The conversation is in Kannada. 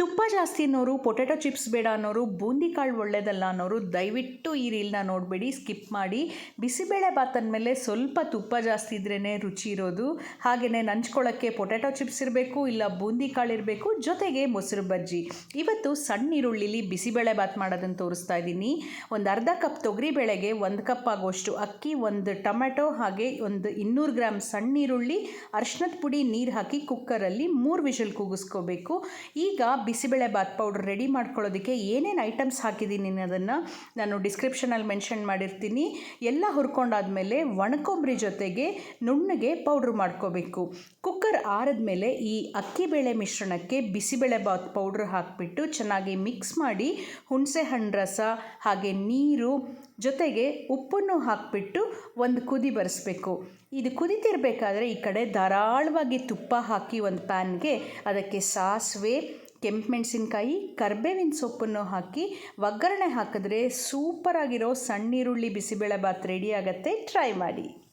ತುಪ್ಪ ಜಾಸ್ತಿ ಅನ್ನೋರು, ಪೊಟ್ಯಾಟೊ ಚಿಪ್ಸ್ ಬೇಡ ಅನ್ನೋರು, ಬೂಂದಿ ಕಾಳು ಒಳ್ಳೇದಲ್ಲ ಅನ್ನೋರು ದಯವಿಟ್ಟು ಈ ರೀಲ್ನ ನೋಡಬೇಡಿ, ಸ್ಕಿಪ್ ಮಾಡಿ. ಬಿಸಿಬೇಳೆ ಬಾತ್ ಅಂದಮೇಲೆ ಸ್ವಲ್ಪ ತುಪ್ಪ ಜಾಸ್ತಿ ಇದ್ರೇ ರುಚಿ ಇರೋದು. ಹಾಗೆಯೇ ನಂಚ್ಕೊಳ್ಳೋಕ್ಕೆ ಪೊಟ್ಯಾಟೊ ಚಿಪ್ಸ್ ಇರಬೇಕು, ಇಲ್ಲ ಬೂಂದಿ ಕಾಳು ಇರಬೇಕು, ಜೊತೆಗೆ ಮೊಸರು ಬಜ್ಜಿ. ಇವತ್ತು ಸಣ್ಣ ಈರುಳ್ಳಿಲಿ ಬಿಸಿಬೇಳೆ ಬಾತ್ ಮಾಡೋದನ್ನು ತೋರಿಸ್ತಾ ಇದ್ದೀನಿ. ಒಂದು ಅರ್ಧ ಕಪ್ ತೊಗರಿಬೇಳೆಗೆ ಒಂದು ಕಪ್ ಆಗೋಷ್ಟು ಅಕ್ಕಿ, ಒಂದು ಟೊಮೆಟೊ ಹಾಗೆ ಒಂದು ಇನ್ನೂರು ಗ್ರಾಮ್ ಸಣ್ಣ ಈರುಳ್ಳಿ, ಅರ್ಶಿನದ ಪುಡಿ ನೀರು ಹಾಕಿ ಕುಕ್ಕರಲ್ಲಿ ಮೂರು ವಿಷಲ್ ಕೂಗಿಸ್ಕೋಬೇಕು. ಈಗ ಬಿಸಿಬೇಳೆ ಬಾತ್ ಪೌಡ್ರ್ ರೆಡಿ ಮಾಡ್ಕೊಳ್ಳೋದಕ್ಕೆ ಏನೇನು ಐಟಮ್ಸ್ ಹಾಕಿದ್ದೀನಿ ಅನ್ನೋದನ್ನು ನಾನು ಡಿಸ್ಕ್ರಿಪ್ಷನಲ್ಲಿ ಮೆನ್ಷನ್ ಮಾಡಿರ್ತೀನಿ. ಎಲ್ಲ ಹುರ್ಕೊಂಡಾದಮೇಲೆ ಒಣಕೊಬ್ಬರಿ ಜೊತೆಗೆ ನುಣ್ಣಗೆ ಪೌಡ್ರ್ ಮಾಡ್ಕೋಬೇಕು. ಕುಕ್ಕರ್ ಆರಿದ್ಮೇಲೆ ಈ ಅಕ್ಕಿಬೇಳೆ ಮಿಶ್ರಣಕ್ಕೆ ಬಿಸಿಬೇಳೆ ಬಾತ್ ಪೌಡ್ರ್ ಹಾಕಿಬಿಟ್ಟು ಚೆನ್ನಾಗಿ ಮಿಕ್ಸ್ ಮಾಡಿ ಹುಣಸೆ ಹಣ್ಣು ರಸ, ಹಾಗೆ ನೀರು ಜೊತೆಗೆ ಉಪ್ಪನ್ನು ಹಾಕಿಬಿಟ್ಟು ಒಂದು ಕುದಿ ಬರೆಸ್ಬೇಕು. ಇದು ಕುದಿತಿರಬೇಕಾದ್ರೆ ಈ ಕಡೆ ಧಾರಾಳವಾಗಿ ತುಪ್ಪ ಹಾಕಿ ಒಂದು ಪ್ಯಾನ್ಗೆ ಅದಕ್ಕೆ ಸಾಸಿವೆ ಕೆಂಪು ಮೆಣಸಿನ್ಕಾಯಿ, ಕರ್ಬೇವಿನ ಸೊಪ್ಪನ್ನು ಹಾಕಿ ಒಗ್ಗರಣೆ ಹಾಕಿದ್ರೆ ಸೂಪರಾಗಿರೋ ಸಣ್ಣ ಬಿಸಿಬೇಳೆ ಬಾತ್ ರೆಡಿ ಆಗುತ್ತೆ. ಟ್ರೈ ಮಾಡಿ.